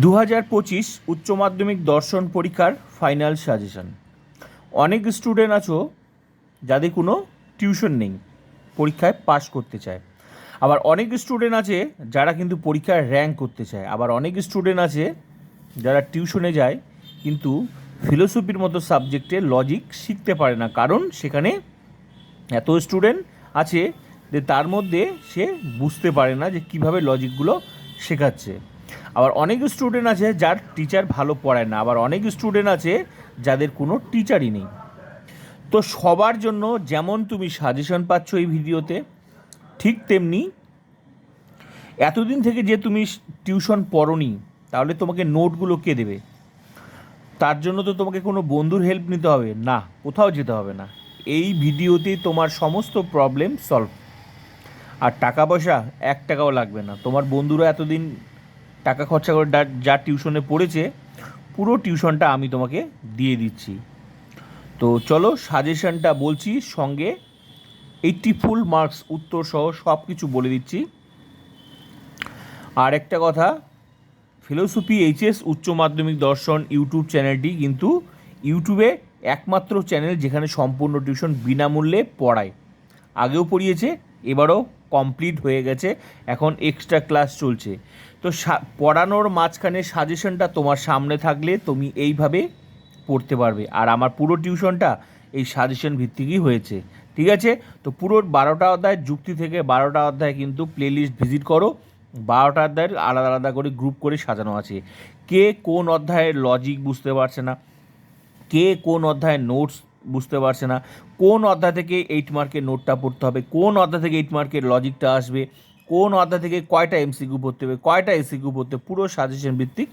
দু হাজার পঁচিশ উচ্চ মাধ্যমিক দর্শন পরীক্ষার ফাইনাল সাজেশন অনেক স্টুডেন্ট আছো যাদের কোনো টিউশন নেই, পরীক্ষায় পাশ করতে চায়। আবার অনেক স্টুডেন্ট আছে যারা কিন্তু পরীক্ষায় র্যাঙ্ক করতে চায়। আবার অনেক স্টুডেন্ট আছে যারা টিউশনে যায়, কিন্তু ফিলোসফির মতো সাবজেক্টে লজিক শিখতে পারে না। কারণ সেখানে এত স্টুডেন্ট আছে যে তার মধ্যে সে বুঝতে পারে না যে কীভাবে লজিকগুলো শেখাচ্ছে। আবার অনেক স্টুডেন্ট আছে যার টিচার ভালো পড়ায় না, আবার অনেক স্টুডেন্ট আছে যাদের কোনো টিচারই নেই। তো সবার জন্য যেমন তুমি সাজেশন পাচ্ছ এই ভিডিওতে, ঠিক তেমনি এতদিন থেকে যে তুমি টিউশন পড়নি, তাহলে তোমাকে নোটগুলো কে দেবে? তার জন্য তো তোমাকে কোনো বন্ধুর হেল্প নিতে হবে। না, কোথাও যেতে হবে না। এই ভিডিওতেই তোমার সমস্ত প্রবলেম সলভ আর টাকা পয়সা এক টাকাও লাগবে না। তোমার বন্ধুরা এতদিন টাকা খরচা করে যা- টিউশনে পড়েছে, পুরো টিউশনটা আমি তোমাকে দিয়ে দিচ্ছি। তো চলো সাজেশনটা বলছি, সঙ্গে এইটটি ফুল মার্কস উত্তর সহ সব কিছু বলে দিচ্ছি। আর একটা কথা, ফিলোসফি, এইচএস, উচ্চ মাধ্যমিক দর্শন, ইউটিউব চ্যানেলটি কিন্তু ইউটিউবে একমাত্র চ্যানেল যেখানে সম্পূর্ণ টিউশন বিনামূল্যে পড়ায়। আগেও পড়িয়েছে, এবারও কমপ্লিট হয়ে গেছে, এখন এক্সট্রা ক্লাস চলছে। তো পড়ানোর মাঝখানে সাজেশনটা তোমার সামনে থাকলে তুমি এইভাবে পড়তে পারবে। আর আমার পুরো টিউশনটা এই সাজেশন ভিত্তিকই হয়েছে, ঠিক আছে? তো পুরো বারোটা অধ্যায়, যুক্তি থেকে বারোটা অধ্যায় কিন্তু প্লেলিস্ট ভিজিট করো। বারোটা অধ্যায়ের আলাদা আলাদা করে গ্রুপ করে সাজানো আছে। কে কোন অধ্যায়ের লজিক বুঝতে পারছে না? কে কোন অধ্যায়ের নোটস বুঝতে পারছে না। কোন অধ্যায় থেকে এইট মার্কের নোটটা পড়তে হবে? কোন অধ্যায় থেকে এইট মার্কের লজিকটা আসবে? কোন অধ্যায় থেকে কয়টা এমসিকিউ পড়তে হবে? কয়টা এসিকিউ পড়তে পুরো সাজেশন ভিত্তিক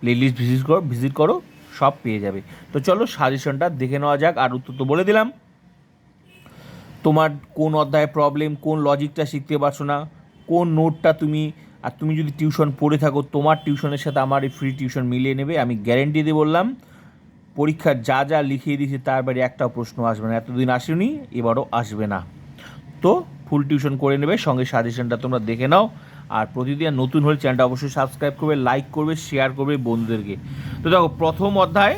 প্লেলিস্ট ভিজিট করো ভিজিট করো, সব পেয়ে যাবে। তো চলো সাজেশনটা দেখে নেওয়া যাক, আর উত্তর তো বলে দিলাম। তোমার কোন অধ্যায়ে প্রবলেম কোন লজিকটা শিখতে পারছ না? কোন নোটটা তুমি, আর তুমি যদি টিউশন পড়ে থাকো, তোমার টিউশনের সাথে আমার এই ফ্রি টিউশন মিলিয়ে নেবে, আমি গ্যারেন্টি দিয়ে বললাম। পরীক্ষার যা যা লিখিয়ে দিয়েছি তার বাইরে একটাও প্রশ্ন আসবে না। এতদিন আসেনি, এবারও আসবে না। তো ফুল টিউশন করে নেবে, সঙ্গে সাজেশনটা তোমরা দেখে নাও। আর প্রতিদিন নতুন হলে চ্যানেলটা অবশ্যই সাবস্ক্রাইব করবে লাইক করবে শেয়ার করবে বন্ধুদেরকে। তো দেখো, প্রথম অধ্যায়।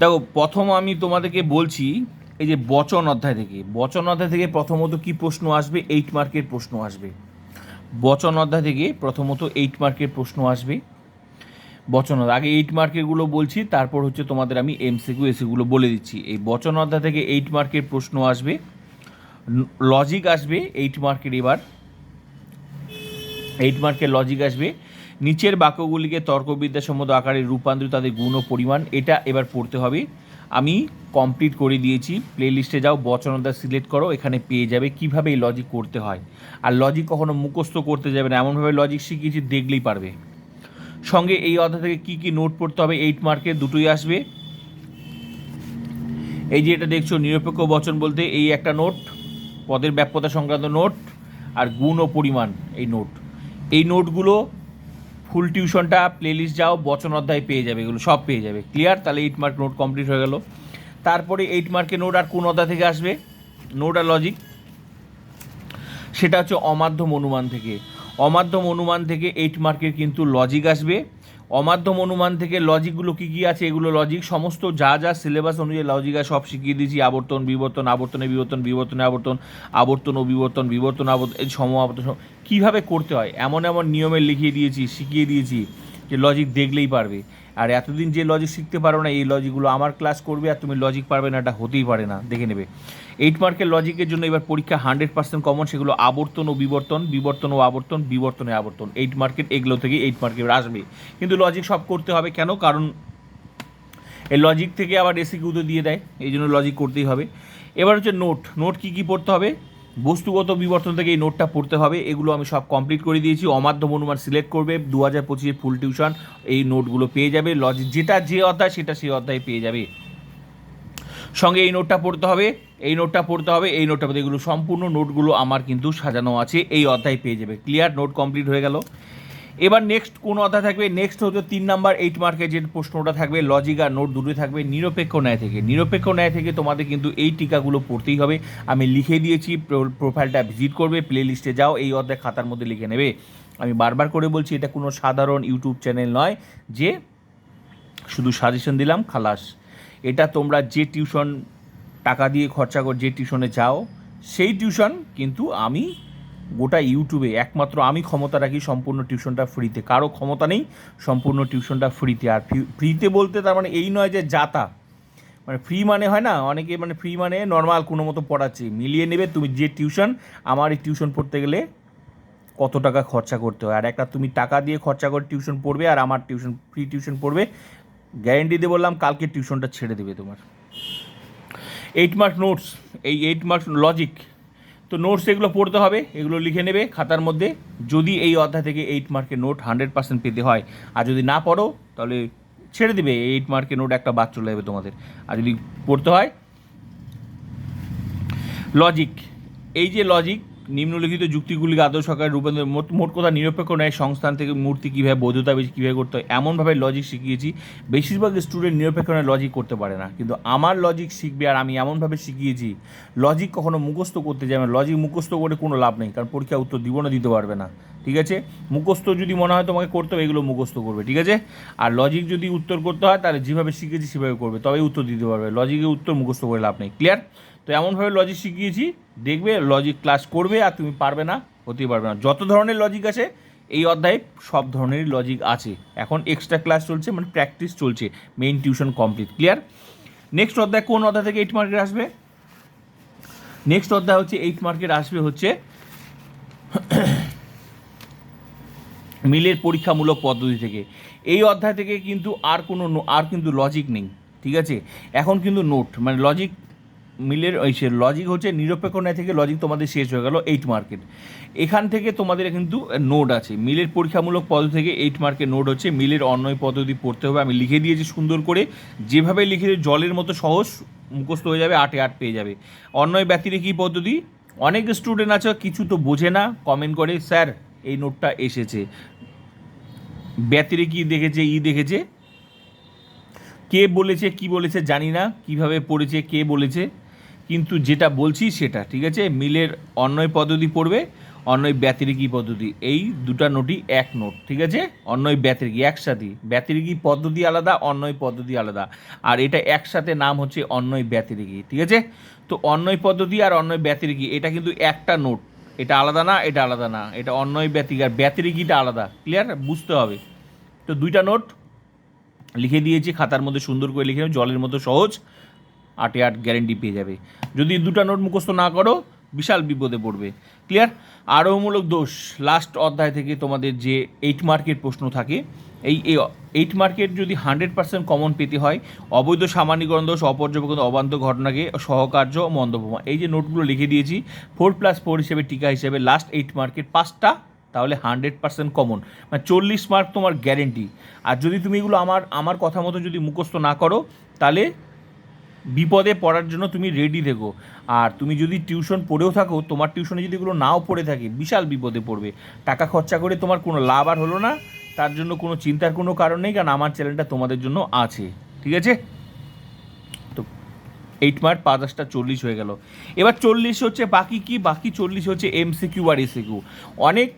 দেখো, প্রথম আমি তোমাদেরকে বলছি এই যে বচন অধ্যায় থেকে, বচন অধ্যায় থেকে প্রথমত কি প্রশ্ন আসবে? এইট মার্কের প্রশ্ন আসবে। বচন অধ্যায় থেকে প্রথমত এইট মার্কের প্রশ্ন আসবে। বচন আগে এইট মার্কেরগুলো বলছি, তারপর হচ্ছে তোমাদের আমি এমসিকিউ এসিগুলো বলে দিচ্ছি। এই বচন অধ্যায় থেকে এইট মার্কের প্রশ্ন আসবে। লজিক আসবে এইট মার্কের এবার। এইট মার্কের লজিক আসবে। নিচের বাক্যগুলিকে তর্কবিদ্যাসম্মত আকারে রূপান্তরিত, তাদের গুণ ও পরিমাণ, এটা এবার পড়তে হবে। আমি কমপ্লিট করে দিয়েছি। প্লে লিস্টে যাও, বচনদা সিলেক্ট করো, এখানে পেয়ে যাবে কীভাবে এই লজিক করতে হয়। আর লজিক কখনো মুখস্থ করতে যাবে না, এমনভাবে লজিক শিখিয়েছি দেখলেই পারবে। সঙ্গে এই অধ্যায় থেকে কী কী নোট পড়তে হবে এইট মার্কে দুটোই আসবে। এই যে এটা দেখছ, নিরপেক্ষ বচন বলতে এই একটা নোট পদের ব্যাপ্যতা সংক্রান্ত নোট আর গুণ ও পরিমাণ এই নোট এই নোটগুলো ফুল টিউশনটা প্লেলিস্ট যাও, বচন অধ্যায় পেয়ে যাবে এগুলো, সব পেয়ে যাবে। ক্লিয়ার তাহলে এইট মার্ক নোট কমপ্লিট হয়ে গেল। তারপরে এইট মার্কে নোট আর কোন অধ্যায় থেকে আসবে? নোট আর লজিক সেটা হচ্ছে অমাধ্যম অনুমান থেকে। অমাধ্যম অনুমান থেকে এইট মার্কের কিন্তু লজিক আসবে। অমাধ্যম অনুমান থেকে লজিকগুলো কী কী আছে, এগুলো লজিক সমস্ত যা যা সিলেবাস অনুযায়ী লজিক আছে, সব শিখিয়ে দিয়েছি। আবর্তন, বিবর্তন, আবর্তনে, বিবর্তন, বিবর্তনে আবর্তন আবর্তন ও বিবর্তন বিবর্তন, আবর্তন, এই সম আবর্তন কীভাবে করতে হয়? এমন এমন নিয়মে লিখিয়ে দিয়েছি, শিখিয়ে দিয়েছি যে লজিক দেখলেই পারবে। আর এতদিন যে লজিক শিখতে পারো না, এই লজিকগুলো আমার ক্লাস করবে আর তুমি লজিক পারবে না, এটা হতেই পারে না, দেখে নেবে। এইট মার্কের লজিকের জন্য এবার পরীক্ষা হান্ড্রেড পার্সেন্ট কমন সেগুলো আবর্তন ও বিবর্তন বিবর্তন ও আবর্তন, বিবর্তনে আবর্তন। এইট মার্কেট এগুলো থেকে এইট মার্কে আসবে। কিন্তু লজিক সব করতে হবে কেন? কারণ এই লজিক থেকে আবার এসিকিউতে দিয়ে দেয়, এই জন্য লজিক করতেই হবে। এবার হচ্ছে নোট নোট কী কী পড়তে হবে? বস্তুগত বিবর্তন থেকে এই নোটটা পড়তে হবে, এগুলো আমি সব কমপ্লিট করে দিয়েছি। অমাধ্যম অনুমান সিলেক্ট করবে, দু হাজার পঁচিশে ফুল টিউশন এই নোটগুলো পেয়ে যাবে। লজিক যেটা যে অধ্যায়, সেটা সেই অধ্যায় পেয়ে যাবে। সঙ্গে এই নোটটা পড়তে হবে, এই নোটটা পড়তে হবে, এই নোটটা পড়তে এগুলো সম্পূর্ণ নোটগুলো আমার কিন্তু সাজানো আছে, এই অধ্যায় পেয়ে যাবে। ক্লিয়ার নোট কমপ্লিট হয়ে গেল। এবার নেক্সট কোন অধ্যায় থাকবে? নেক্সট হচ্ছে তিন নাম্বার এইট মার্কের যে প্রশ্নটা থাকবে লজিক আর নোট দুটোই থাকবে নিরপেক্ষ ন্যায় থেকে। নিরপেক্ষ ন্যায় থেকে তোমাদের কিন্তু এই টিকাগুলো পড়তেই হবে। আমি লিখে দিয়েছি প্রোফাইলটা ভিজিট করবে প্লে লিস্টে যাও, এই অধ্যায় খাতার মধ্যে লিখে নেবে। আমি বারবার করে বলছি, এটা কোনো সাধারণ ইউটিউব চ্যানেল নয়, যে শুধু সাজেশন দিলাম, খালাস। এটা তোমরা যে টিউশন টাকা দিয়ে খরচা করে, যে টিউশনে যাও, সেই টিউশন কিন্তু আমি গোটা ইউটিউবে একমাত্র আমি ক্ষমতা রাখি সম্পূর্ণ টিউশনটা ফ্রিতে কারও ক্ষমতা নেই, সম্পূর্ণ টিউশনটা ফ্রিতে আর ফ্রিতে বলতে তার মানে এই নয় যে যাতা। মানে ফ্রি মানে হয় না, অনেকে মানে ফ্রি মানে নর্মাল কোনো মতো পড়াচ্ছি। মিলিয়ে নেবে তুমি যে টিউশন আমার এই টিউশন পড়তে গেলে কত টাকা খরচা করতে হয়? আর একটা তুমি টাকা দিয়ে খরচা করে টিউশন পড়বে আর আমার টিউশন ফ্রি টিউশন পড়বে গ্যারেন্টি দিয়ে বললাম কালকে টিউশনটা ছেড়ে দেবে তোমার। এইট মার্ক নোটস এই এইট মার্কস লজিক তো নোটস এগুলো পড়তে হবে, এগুলো লিখে নেবে খাতার মধ্যে। যদি এই অধ্যায় থেকে এইট মার্কের নোট হান্ড্রেড পার্সেন্ট পেতে হয়, আর যদি না পড়ো, তাহলে ছেড়ে দেবে এইট মার্কের নোট একটা বাদ চলে যাবে তোমাদের। আর যদি পড়তে হয় লজিক এই যে লজিক নিম্নলিখিত যুক্তিগুলিকে আদর্শ সরকার রূপান্তর মোট মোট কথা নিরপেক্ষ ন্যায় সংস্থান থেকে মূর্তি কীভাবে বৈধতা বেশি কীভাবে করতে হয়, এমনভাবে লজিক শিখিয়েছি। বেশিরভাগ স্টুডেন্ট নিরপেক্ষ ন্যায় লজিক করতে পারে না। কিন্তু আমার লজিক শিখবে আর আমি এমনভাবে শিখিয়েছি লজিক কখনো মুখস্থ করতে যাবে লজিক মুখস্থ করে কোনো লাভ নেই, কারণ পরীক্ষা উত্তর দিব না, দিতে পারবে না। ঠিক আছে? মুখস্থ যদি মনে হয় তোমাকে করতে হবে, এগুলো মুখস্থ করবে, ঠিক আছে? আর লজিক যদি উত্তর করতে হয়, তাহলে যেভাবে শিখেছি সেভাবে করবে, তবেই উত্তর দিতে পারবে। লজিকের উত্তর মুখস্থ করে লাভ নেই। ক্লিয়ার তো এমনভাবে লজিক শিখিয়েছি, দেখবে লজিক ক্লাস করবে আর তুমি পারবে না, হতেই পারবে না। যত ধরনের লজিক আছে, এই অধ্যায়ে সব ধরনেরই লজিক আছে। এখন এক্সট্রা ক্লাস চলছে মানে প্র্যাকটিস চলছে main tuition complete clear next অধ্যায় কোন অধ্যায় থেকে এইট মার্কেট আসবে? নেক্সট অধ্যায় হচ্ছে এইট মার্কেট আসবে হচ্ছে মিলের পরীক্ষামূলক পদ্ধতি থেকে। এই অধ্যায় থেকে কিন্তু আর কোনো আর কিন্তু লজিক নেই, ঠিক আছে? এখন কিন্তু নোট মানে লজিক মিলের, ওই সে লজিক হচ্ছে নিরপেক্ষ ন্যায় থেকে লজিক তোমাদের শেষ হয়ে গেল এইট মার্কেট এখান থেকে তোমাদের কিন্তু নোট আছে। মিলের পরীক্ষামূলক পদ্ধতি থেকে এইট মার্কের নোট হচ্ছে। মিলের অন্যয় পদ্ধতি পড়তে হবে। আমি লিখে দিয়েছি সুন্দর করে। যেভাবে লিখে জলের মতো সহজ মুখস্থ হয়ে যাবে, আটে আট পেয়ে যাবে। অন্যয় ব্যতিরে কী পদ্ধতি? অনেক স্টুডেন্ট আছে, কিছু তো বোঝে না কমেন্ট করে, স্যার, এই নোটটা এসেছে। ব্যতিরে কি দেখেছে, ই দেখেছে। কে বলেছে, কি বলেছে জানি না। কীভাবে পড়েছে, কে বলেছে? কিন্তু যেটা বলছি সেটা, ঠিক আছে? মিলের অন্যয় পদ্ধতি পড়বে, অন্যয় ব্যতিরিকী পদ্ধতি। এই দুটা নোটই এক নোট, ঠিক আছে? অন্যয় ব্যতিরিকী, একসাথে। ব্যতিরিকী পদ্ধতি আলাদা, অন্যয় পদ্ধতি আলাদা। আর এটা একসাথে নাম হচ্ছে অন্যয় ব্যতিরিকী, ঠিক আছে? তো অন্যয় পদ্ধতি আর অন্যয় ব্যতিরিকী, এটা কিন্তু একটা নোট। এটা আলাদা না, এটা আলাদা না। এটা অন্যয় ব্যতিরিকী আর ব্যতিরিকীটা আলাদা, ক্লিয়ার? বুঝতে হবে। তো দুইটা নোট লিখে দিয়েছি, খাতার মধ্যে সুন্দর করে লিখে জলের মতো সহজ। আটে আট গ্যারেন্টি পেয়ে যাবে। যদি দুটো নোট মুখস্থ না করো, বিশাল বিপদে পড়বে। ক্লিয়ার আরোহমূলক দোষ লাস্ট অধ্যায় থেকে তোমাদের যে এইট মার্কের প্রশ্ন থাকে, এই এইট মার্কেট যদি হান্ড্রেড পার্সেন্ট কমন পেতে হয়, অবৈধ সামান্যীকরণ দোষ, অপর্যবেক্ষণ অবান্ত ঘটনাকে সহকার্য মন্দপ্রমা এই যে নোটগুলো লিখে দিয়েছি ফোর প্লাস ফোর হিসেবে, টিকা হিসেবে লাস্ট এইট মার্কেট পাঁচটা, তাহলে হান্ড্রেড পার্সেন্ট কমন মানে চল্লিশ মার্ক তোমার গ্যারেন্টি আর যদি তুমি এগুলো আমার আমার কথা মতো যদি মুখস্থ না করো, তাহলে বিপদে পড়ার জন্য তুমি রেডি থেকো। আর তুমি যদি টিউশন পড়েও থাকো, তোমার টিউশনে যদি এগুলো নাও পড়ে থাকে, বিশাল বিপদে পড়বে। টাকা খরচা করে তোমার কোনো লাভ আর হলো না। তার জন্য কোনো চিন্তার কোনো কারণ নেই, কারণ আমার চ্যানেলটা তোমাদের জন্য আছে। ঠিক আছে? তো এইট মার্ক পাঁচ দশটা চল্লিশ হয়ে গেল। এবার চল্লিশ হচ্ছে বাকি কি? বাকি চল্লিশ হচ্ছে এমসিকিউ আর এসিকিউ অনেক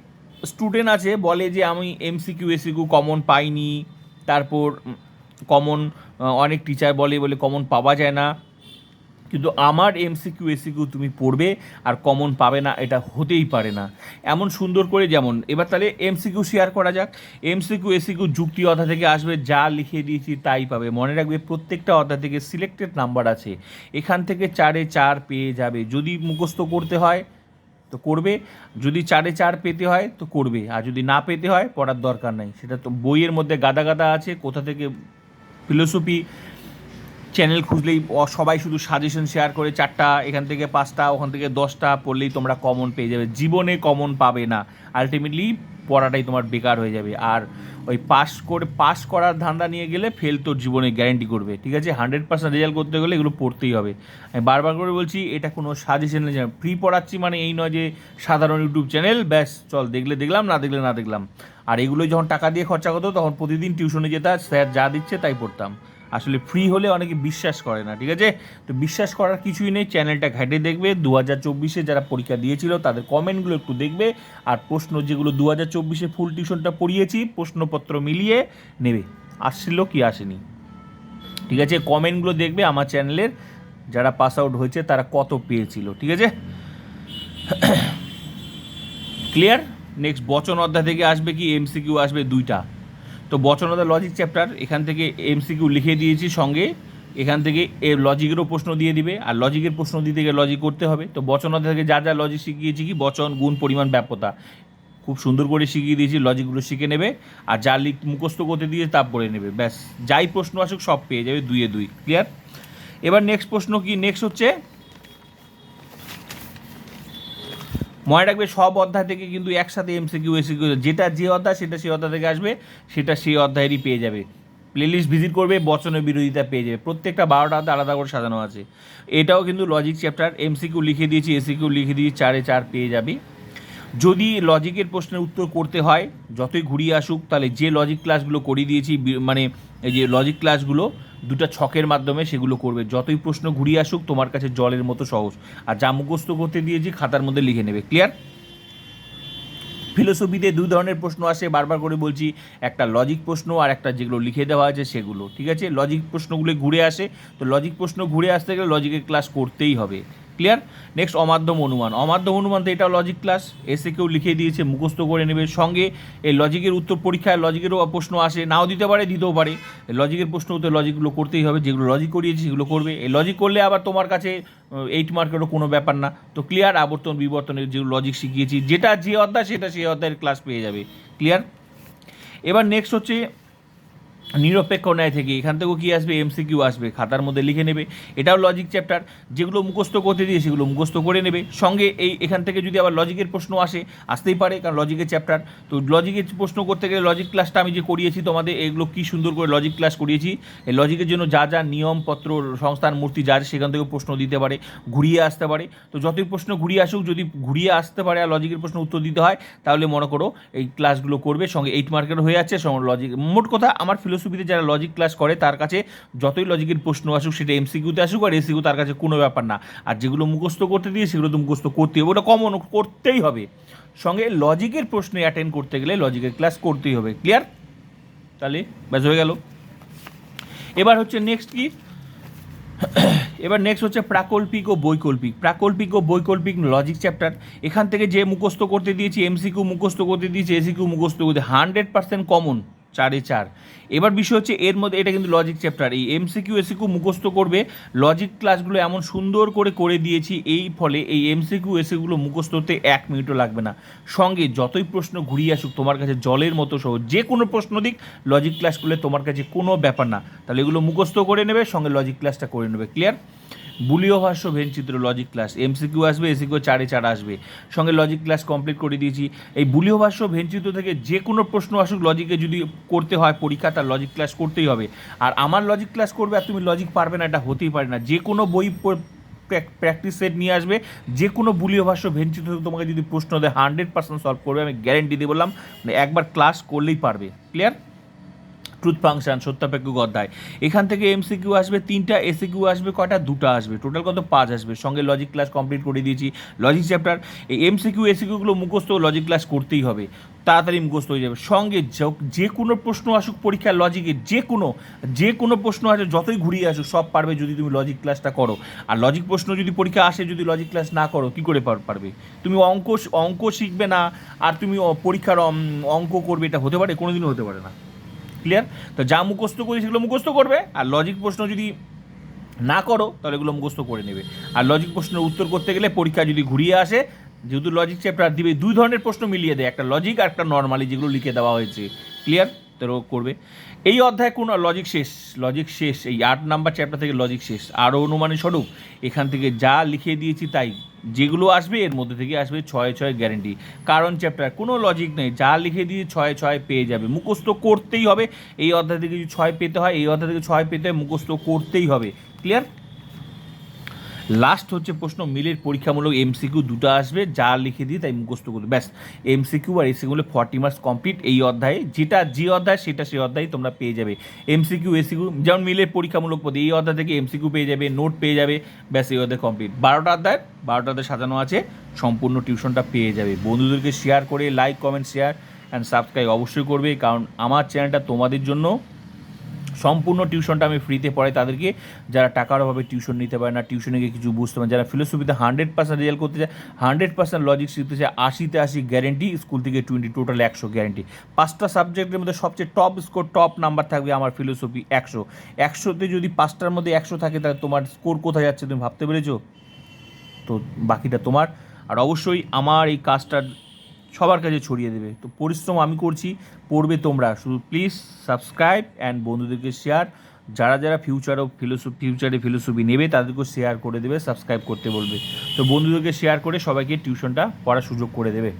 স্টুডেন্ট আছে, বলে যে আমি এমসিকিউ এসিকিউ কমন পাইনি। তারপর কমন অনেক টিচার বলে বলে কমন পাওয়া যায় না। কিন্তু আমার এমসিকিউ এসিকিউ তুমি পড়বে আর কমন পাবে না, এটা হতেই পারে না। এমন সুন্দর করে যেমন, এবার তাহলে এমসিকিউ শেয়ার করা যাক। এমসিকিউ এসিকিউ যুক্তি অধ্যায় থেকে আসবে, যা লিখে দিয়েছি তাই পাবে। মনে রাখবে প্রত্যেকটা অধ্যায় থেকে সিলেক্টেড নাম্বার আছে। এখান থেকে চারে চার পেয়ে যাবে। যদি মুখস্থ করতে হয়, তো করবে। যদি চারে চার পেতে হয়, তো করবে। আর যদি না পেতে হয়, পড়ার দরকার নাই। সেটা তো বইয়ের মধ্যে গাদা গাদা আছে, কোথা থেকে ফিলোসফি চ্যানেল খুঁজলেই সবাই শুধু সাজেশন শেয়ার করে, চারটা, এখান থেকে পাঁচটা, ওখান থেকে দশটা পড়লেই তোমরা কমন পেয়ে যাবে। জীবনে কমন পাবে না। আলটিমেটলি পড়াটাই তোমার বেকার হয়ে যাবে। আর ওই পাস করে পাস করার ধান্দা নিয়ে গেলে ফেল তোর জীবনে গ্যারেন্টি করবে। ঠিক আছে? হান্ড্রেড পার্সেন্ট রেজাল্ট করতে গেলে এগুলো পড়তেই হবে। আমি বারবার করে বলছি, এটা কোনো সাজেশন ফ্রি পড়াচ্ছি মানে এই নয় যে সাধারণ ইউটিউব চ্যানেল ব্যাস, চল, দেখলে দেখলাম, না দেখলে না দেখলাম। আর এগুলো যখন টাকা দিয়ে খরচা করতো, তখন প্রতিদিন টিউশনে যেতে স্যার যা দিচ্ছে তাই পড়তাম। আসলে ফ্রি হলে অনেকে বিশ্বাস করে না, ঠিক আছে? তো বিশ্বাস করার কিছুই নেই চ্যানেলটা ঘাটে দেখবে দু হাজার চব্বিশে যারা পরীক্ষা দিয়েছিল, তাদের কমেন্টগুলো একটু দেখবে, আর প্রশ্ন যেগুলো দু হাজার চব্বিশে ফুল টিউশনটা পড়িয়েছি, প্রশ্নপত্র মিলিয়ে নেবে। আসছিল কি আসেনি? ঠিক আছে? কমেন্টগুলো দেখবে আমার চ্যানেলের যারা পাস আউট হয়েছে, তারা কত পেয়েছিল, ঠিক আছে? ক্লিয়ার নেক্সট বচন অধ্যায় থেকে আসবে কি? এমসিকিউ আসবে দুইটা। তো বচন অধ্যায় লজিক চ্যাপ্টার, এখান থেকে এমসিকিউ লিখে দিয়েছি সঙ্গে, এখান থেকে এ লজিকেরও প্রশ্ন দিয়ে দিবে, আর লজিকের প্রশ্ন দিতে গেলে লজিক করতে হবে। তো বচন থেকে যা যা লজিক শিখিয়েছি কি? বচন, গুণ, পরিমাণ, ব্যাপ্যতা। খুব সুন্দর করে শিখিয়ে দিয়েছি, লজিকগুলো শিখে নেবে, আর যা লিখ মুখস্থ করতে দিয়ে তা পড়ে নেবে। ব্যাস, যাই প্রশ্ন আসুক সব পেয়ে যাবে দুইয়ে দুই। ক্লিয়ার এবার নেক্সট প্রশ্ন কি? নেক্সট হচ্ছে মনে রাখবে সব অধ্যায় থেকে কিন্তু একসাথে এমসিকিউ এসিকিউ যেটা যে অধ্যায়, সেটা সেই অধ্যায় থেকে আসবে, সেটা সেই অধ্যায়েরই পেয়ে যাবে। প্লেলিস্ট ভিজিট করবে, বচনের বিরোধিতা পেয়ে যাবে। প্রত্যেকটা বারোটা আলাদা করে সাজানো আছে। এটাও কিন্তু লজিক চ্যাপ্টার এমসিকিউ লিখে দিয়েছি এসিকিউ লিখে দিয়েছি চারে চার পেয়ে যাবে। যদি লজিকের প্রশ্নের উত্তর করতে হয়, যতই ঘুরিয়ে আসুক, তাহলে যে লজিক ক্লাসগুলো করিয়ে দিয়েছি মানে এই যে লজিক ক্লাসগুলো দুটা ছকের মাধ্যমে সেগুলো করবে। যতই প্রশ্ন ঘুরিয়ে আসুক, তোমার কাছে জলের মতো সহজ। আর যা মুখস্থ করতে দিয়েছি, খাতার মধ্যে লিখে নেবে। ক্লিয়ার ফিলোসফিতে দুই ধরনের প্রশ্ন আসে। বারবার করে বলছি, একটা লজিক প্রশ্ন আর একটা যেগুলো লিখে দেওয়া আছে সেগুলো। ঠিক আছে? লজিক প্রশ্নগুলো ঘুরে আসে। তো লজিক প্রশ্ন ঘুরে আসতে গেলে লজিকের ক্লাস করতেই হবে। ক্লিয়ার নেক্সট অমাধ্যম অনুমান। অমাধ্যম অনুমান তো এটা লজিক ক্লাস এসে কেউ লিখে দিয়েছে, মুখস্থ করে নেবে। সঙ্গে, এই লজিকের উত্তর পরীক্ষায় লজিকেরও প্রশ্ন আসে। নাও দিতে পারে, দিতেও পারে। লজিকের প্রশ্ন উত্তর লজিকগুলো করতেই হবে। যেগুলো লজিক করিয়েছে, সেগুলো করবে। এই লজিক করলে আবার তোমার কাছে এইট মার্কেরও কোনো ব্যাপার না। তো ক্লিয়ার আবর্তন, বিবর্তনের যেগুলো লজিক শিখিয়েছি, যেটা যে অধ্যায়, সেটা সেই অধ্যায়ের ক্লাস পেয়ে যাবে। ক্লিয়ার এবার নেক্সট হচ্ছে নিরপেক্ষ ন্যায় থেকে এখান থেকেও কী আসবে? এমসিকিউ আসবে, খাতার মধ্যে লিখে নেবে। এটাও লজিক চ্যাপ্টার যেগুলো মুখস্থ করতে দিয়ে সেগুলো মুখস্থ করে নেবে। সঙ্গে এই এখান থেকে যদি আবার লজিকের প্রশ্ন আসে, আসতেই পারে, কারণ লজিকের চ্যাপ্টার তো লজিকের প্রশ্ন করতে গেলে লজিক ক্লাসটা আমি যে করিয়েছি তোমাদের, এগুলো কি সুন্দর করে লজিক ক্লাস করিয়েছি। এই লজিকের জন্য যা যা নিয়মপত্র সংস্থান মূর্তি যা সেখান থেকে প্রশ্ন দিতে পারে, ঘুরিয়ে আসতে পারে। তো যতই প্রশ্ন ঘুরিয়ে আসুক, যদি ঘুরিয়ে আসতে পারে আর লজিকের প্রশ্ন উত্তর দিতে হয়, তাহলে মনে করো এই ক্লাসগুলো করবে। সঙ্গে এইট মার্কের হয়ে যাচ্ছে, সঙ্গে লজিক মোট কথা, আমার ফিলোসফিতে যারা লজিক ক্লাস করে, তার কাছে যতই লজিকের প্রশ্ন আসুক, সেটা এমসিকিউতে আসুক আর এসিকিউ তার কাছে কোনো ব্যাপার না। আর যেগুলো মুখস্থ করতে দিয়ে সেগুলো তো মুখস্থ করতেই হবে। ওটা কমন করতেই হবে। সঙ্গে লজিকের প্রশ্নে অ্যাটেন্ড করতে গেলে লজিকের ক্লাস করতেই হবে। ক্লিয়ার তাহলে ব্যাস হয়ে গেল। এবার হচ্ছে নেক্সট কি? এবার নেক্সট হচ্ছে প্রাকল্পিক ও বৈকল্পিক। প্রাকল্পিক ও বৈকল্পিক লজিক চ্যাপ্টার এখান থেকে যে মুখস্থ করতে দিয়েছি এমসিকিউ মুখস্থ করতে দিয়েছি এসিকিউ মুখস্থ করতে হান্ড্রেড পার্সেন্ট কমন চারে চার। এবার বিষয় হচ্ছে, এর মধ্যে এটা কিন্তু লজিক চ্যাপ্টার এই এমসিকিউ এসিকিউ মুখস্থ করবে। লজিক ক্লাসগুলো এমন সুন্দর করে করে দিয়েছি, এই ফলে এই এমসিকিউ এসিগুলো মুখস্থ হতে এক মিনিটও লাগবে না। সঙ্গে যতই প্রশ্ন ঘুরিয়ে আসুক, তোমার কাছে জলের মতো সহজ। যে কোনো প্রশ্ন দিক লজিক ক্লাস করলে তোমার কাছে কোনো ব্যাপার না। তাহলে এগুলো মুখস্থ করে নেবে, সঙ্গে লজিক ক্লাসটা করে নেবে। ক্লিয়ার বুলীয় ভাষ্য ভেনচিত্র লজিক ক্লাস এমসিকিউ আসবে এসিকিউ চারে চার আসবে। সঙ্গে লজিক ক্লাস কমপ্লিট করে দিয়েছি। এই বুলীয় ভাষ্য ভেনচিত্র থেকে যে কোনো প্রশ্ন আসুক লজিকে যদি করতে হয় পরীক্ষা, তার লজিক ক্লাস করতেই হবে। আর আমার লজিক ক্লাস করবে আর তুমি লজিক পারবে না, এটা হতেই পারে না। যে কোনো বই প্র্যাকটিস সেট নিয়ে আসবে। যে কোনো বুলীয় ভাষ্য ভেনচিত্র থেকে তোমাকে যদি প্রশ্ন দেয় হান্ড্রেড পার্সেন্ট সলভ করবে, আমি গ্যারেন্টি দিয়ে বললাম মানে একবার ক্লাস করলেই পারবে। ক্লিয়ার ট্রুথ ফাংশন সত্যাপেক্ষক অধ্যায়। এখান থেকে এমসিকিউ আসবে, তিনটা এসিকিউ আসবে, কয়টা? দুটো আসবে। টোটাল কত? পাঁচ আসবে। সঙ্গে লজিক ক্লাস কমপ্লিট করে দিয়েছি। লজিক চ্যাপ্টার এই এমসিকিউ এসিকিউগুলো মুখস্থ লজিক ক্লাস করতেই হবে। তাড়াতাড়ি মুখস্থ হয়ে যাবে। সঙ্গে য- কোনো প্রশ্ন আসুক পরীক্ষার লজিকে যে কোনো যে কোনো প্রশ্ন আসে যতই ঘুরিয়ে আসুক, সব পারবে যদি তুমি লজিক ক্লাসটা করো। আর লজিক প্রশ্ন যদি পরীক্ষা আসে, যদি লজিক ক্লাস না করো, কী করে পারবে? তুমি অঙ্ক অঙ্ক শিখবে না, আর তুমি পরীক্ষার অঙ্ক করবে, এটা হতে পারে? কোনোদিনও হতে পারে না। ক্লিয়ার তো যা মুখস্থ করি সেগুলো মুখস্থ করবে। আর লজিক প্রশ্ন যদি না করো, তাহলে এগুলো মুখস্থ করে নেবে। আর লজিক প্রশ্নের উত্তর করতে গেলে পরীক্ষা যদি ঘুরিয়ে আসে, যেহেতু লজিক চ্যাপ্টার দিবে, দুই ধরনের প্রশ্ন মিলিয়ে দেয়, একটা লজিক আর একটা নর্মালি যেগুলো লিখে দেওয়া হয়েছে। ক্লিয়ার তো করবে। এই অধ্যায় কোন লজিক শেষ? লজিক শেষ, এই আট নাম্বার চ্যাপ্টার থেকে লজিক শেষ। আরও অনুমানের স্বরূপ, এখান থেকে যা লিখে দিয়েছি তাই। যেগুলো আসবে, এর মধ্যে থেকে আসবে ছয় ছয় গ্যারেন্টি কারণ চ্যাপ্টার কোনো লজিক নেই। যা লিখে দিয়ে ছয় ছয় পেয়ে যাবে। মুখস্থ করতেই হবে। এই অধ্যায় থেকে যদি ছয় পেতে হয়, এই অধ্যায় থেকে ছয় পেতে হয়, মুখস্থ করতেই হবে। ক্লিয়ার লাস্ট হচ্ছে প্রশ্ন, মিলের পরীক্ষামূলক এমসিকিউ দুটো আসবে, যা লিখে দিই তাই মুখস্থ করবে। ব্যাস এমসিকিউ আর এসিকিউলে ফর্টি মার্কস কমপ্লিট এই অধ্যায়ে। যেটা যে অধ্যায়, সেটা সেই অধ্যায়ে তোমরা পেয়ে যাবে। এমসিকিউ এসিকিউ যেমন মিলের পরীক্ষামূলক পদে এই অধ্যায় থেকে এমসিকিউ পেয়ে যাবে, নোট পেয়ে যাবে, ব্যাস এই অধ্যায় কমপ্লিট বারোটা অধ্যায় বারোটা অধ্যায় সাজানো আছে, সম্পূর্ণ টিউশনটা পেয়ে যাবে। বন্ধুদেরকে শেয়ার করে like comment share and subscribe অবশ্যই করবে, কারণ আমার চ্যানেলটা তোমাদের জন্য সম্পূর্ণ টিউশনটা আমি ফ্রিতে পড়াই তাদেরকে। যারা টাকার অভাবে টিউশন নিতে পারে না, টিউশনে গিয়ে কিছু বুঝতে পারে যারা ফিলোসফিতে হান্ড্রেড পার্সেন্ট রেজাল্ট করতে চায় হান্ড্রেড পার্সেন্ট লজিক শিখতে চায়, আশিতে আশি গ্যারেন্টি স্কুল থেকে টোয়েন্টি টোটাল একশো গ্যারেন্টি পাঁচটা সাবজেক্টের মধ্যে সবচেয়ে টপ স্কোর টপ নাম্বার থাকবে আমার ফিলোসফি একশো। একশোতে যদি পাঁচটার মধ্যে একশো থাকে, তাহলে তোমার স্কোর কোথায় যাচ্ছে তুমি ভাবতে পেরেছ? তো বাকিটা তোমার। আর অবশ্যই আমার এই কাজটা সবার কাছে ছড়িয়ে দেবে। তো পরিশ্রম আমি করছি, পড়বে তোমরা। শুধু প্লিজ সাবস্ক্রাইব অ্যান্ড বন্ধুদেরকে শেয়ার যারা যারা ফিউচার অফ ফিলোসফি ফিউচারে ফিলোসফি নেবে, তাদেরকেও শেয়ার করে দেবে সাবস্ক্রাইব করতে বলবে। তো বন্ধুদেরকে শেয়ার করে সবাইকে টিউশনটা পড়ার সুযোগ করে দেবে।